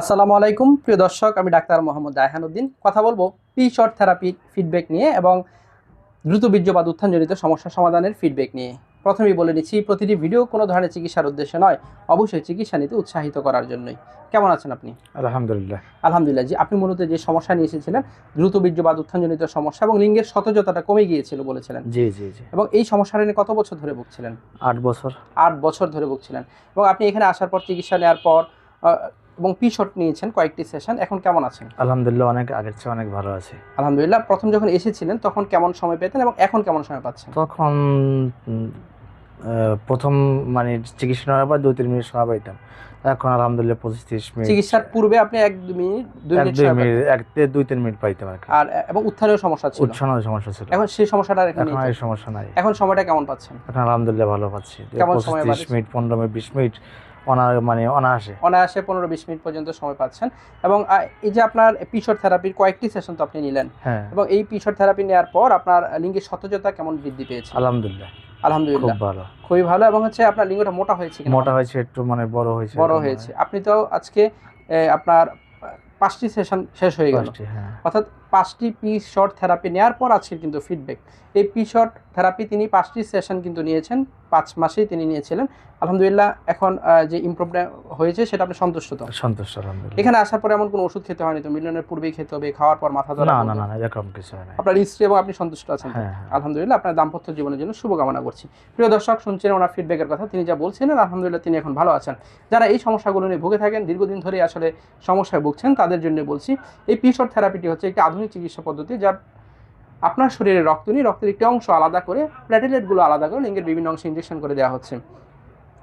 আসসালামু আলাইকুম প্রিয় দর্শক আমি ডাক্তার মোহাম্মদ রায়হানুদ্দিন কথা বলব পি শর্ট থেরাপির ফিডব্যাক নিয়ে এবং দ্রুত বীর্যপাত উত্থানজনিত সমস্যা সমাধানের ফিডব্যাক নিয়ে। প্রথমেই বলে নিচ্ছি প্রতিটি ভিডিও কোনো ধরনের চিকিৎসার উদ্দেশ্যে নয় অবশ্যই চিকিৎসা নিতে উৎসাহিত করার জন্যই। কেমন আছেন আপনি? আলহামদুলিল্লাহ। আলহামদুলিল্লাহ জি আপনি মূলত যে সমস্যা নিয়ে এসেছিলেন দ্রুত বীর্যপাত উত্থানজনিত সমস্যা এবং লিঙ্গের সতেজতাটা কমে গিয়েছিল বলেছিলেন। জি জি জি। এবং এই সমস্যাটা নিয়ে কত বছর ধরে ভুগছিলেন? আট বছর। আট বছর ধরে ভুগছিলেন। এবং আপনি এখানে আসার পর চিকিৎসা নেওয়ার পর এবং পি শট নিয়েছেন কয়েকটি সেশন এখন কেমন আছেন? আলহামদুলিল্লাহ অনেক আগের চেয়ে অনেক ভালো আছে। আলহামদুলিল্লাহ প্রথম যখন এসেছিলেন তখন কেমন সময় পেতেন এবং এখন কেমন সময় পাচ্ছেন? তখন প্রথম মানে চিকিৎসা নেওয়ার পর দুই তিন মিনিট সময় পাইতাম। এখন আলহামদুলিল্লাহ পঁচিশ তিরিশ মিনিট। চিকিৎসার পূর্বে আপনি এক দু মিনিট দুই মিনিট দুই মিনিট এক দুই তিন মিনিট পাইতাম আর এবং উত্থানের সমস্যা ছিল। উৎসাহ সমস্যা ছিল। এখন সেই সমস্যাটা আর এখন তো? সমস্যা নাই। এখন সময়টা কেমন পাচ্ছেন? এখন আলহামদুলিল্লাহ ভালো পাচ্ছি। কেমন পঁচিশ? মিনিট পনেরো মিনিট বিশ মিনিট মানে অনায়াসে। অনায়াসে পনেরো বিশ মিনিট পর্যন্ত সময় পাচ্ছেন। এবং এই যে আপনার পিশর থেরাপির কয়েকটি সেশন তো আপনি নিলেন। হ্যাঁ। এবং এই পিশর থেরাপি নেওয়ার পর আপনার লিঙ্গের সতেজতা কেমন বৃদ্ধি পেয়েছে? আলহামদুলিল্লাহ। খুব আলহামদুলিল্লাহ ভালো। খুবই ভালো এবং হচ্ছে আপনার লিঙ্গটা মোটা হয়েছে মোটা হয়েছে একটু মানে বড় হয়েছে। বড় হয়েছে। আপনি তো আজকে আপনার পাঁচটি সেশন শেষ হয়ে গেল। হ্যাঁ। অর্থাৎ পাঁচটি পি শর্ট থেরাপি নেওয়ার পর আজকের কিন্তু ফিডব্যাক এই পি শর্ট থেরাপি তিনি পাঁচটি সেশন কিন্তু নিয়েছেন পাঁচ মাসেই তিনি নিয়েছিলেন। আলহামদুলিল্লাহ এখন যে ইমপ্রুভমেন্ট হয়েছে সেটা আপনি সন্তুষ্ট তো? সন্তুষ্ট আলহামদুলিল্লাহ। এখানে আসার পরে এমন কোনো ওষুধ খেতে হয়নি তো? মিলনের পূর্বেই খেতে হবে খাওয়ার পর মাথা ধরা না না না এরকম কিছু হয় না আপনার স্ত্রী এবং আপনি সন্তুষ্ট আছেন? হ্যাঁ হ্যাঁ। আলহামদুলিল্লাহ আপনার দাম্পত্য জীবনের জন্য শুভকামনা করছি। প্রিয় দর্শক শুনছেন ওনার ফিডব্যাকের কথা। তিনি যা বলছিলেন আলহামদুলিল্লাহ তিনি এখন ভালো আছেন। যারা এই সমস্যাগুলো নিয়ে ভুগে থাকেন দীর্ঘদিন ধরে আসলে সমস্যায় ভুগছেন তাদের জন্য বলছি এই পিশর থেরাপিটি হচ্ছে একটি আধুনিক চিকিৎসা পদ্ধতি যা আপনার শরীরে রক্ত নিয়ে, রক্তের একটি অংশ আলাদা করে প্ল্যাটেলেটগুলো আলাদা করে লিঙ্গের বিভিন্ন অংশে ইঞ্জেকশন করে দেওয়া হচ্ছে।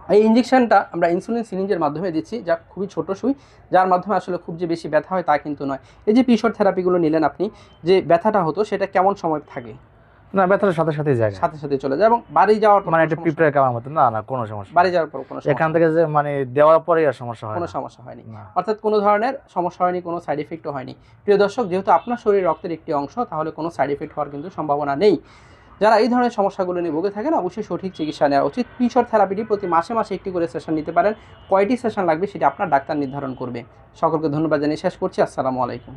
এই ইঞ্জেকশনটা আমরা ইনসুলিন সিরিঞ্জের মাধ্যমে দিচ্ছি, যা খুবই ছোটো সুই, যার মাধ্যমে আসলে খুব যে বেশি ব্যথা হয় তা কিন্তু নয়। এই যে পিশর থেরাপিগুলো নিলেন আপনি, যে ব্যথাটা হতো সেটা কেমন সময় থাকে? না ব্যথার সাথে সাথে যায়। সাথে সাথে চলে যায় এবং বাড়ি যাওয়ার মানে একটা পিঁপড়ে খাওয়ার মতো। না না কোনো সমস্যা বাড়ি যাওয়ার পর কোনো সমস্যা- এখান থেকে যে মানে দেওয়ার পরেই আর সমস্যা হয় কোনো সমস্যা হয়নি। অর্থাৎ কোনো ধরনের সমস্যা হয়নি কোনো সাইড এফেক্টও হয়নি। প্রিয় দর্শক যেহেতু আপনার শরীর রক্তের একটি অংশ তাহলে কোনো সাইড এফেক্ট হওয়ার কিন্তু সম্ভাবনা নেই। যারা এই ধরনের সমস্যাগুলো নিয়ে ভুগে থাকেন অবশ্যই সঠিক চিকিৎসা নেওয়া উচিত। পিশর থেরাপিটি প্রতি মাসে মাসে একটি করে সেশন নিতে পারেন। কয়টি সেশন লাগবে সেটা আপনার ডাক্তার নির্ধারণ করবে। সকলকে ধন্যবাদ জানিয়ে শেষ করছি। আসসালামু আলাইকুম।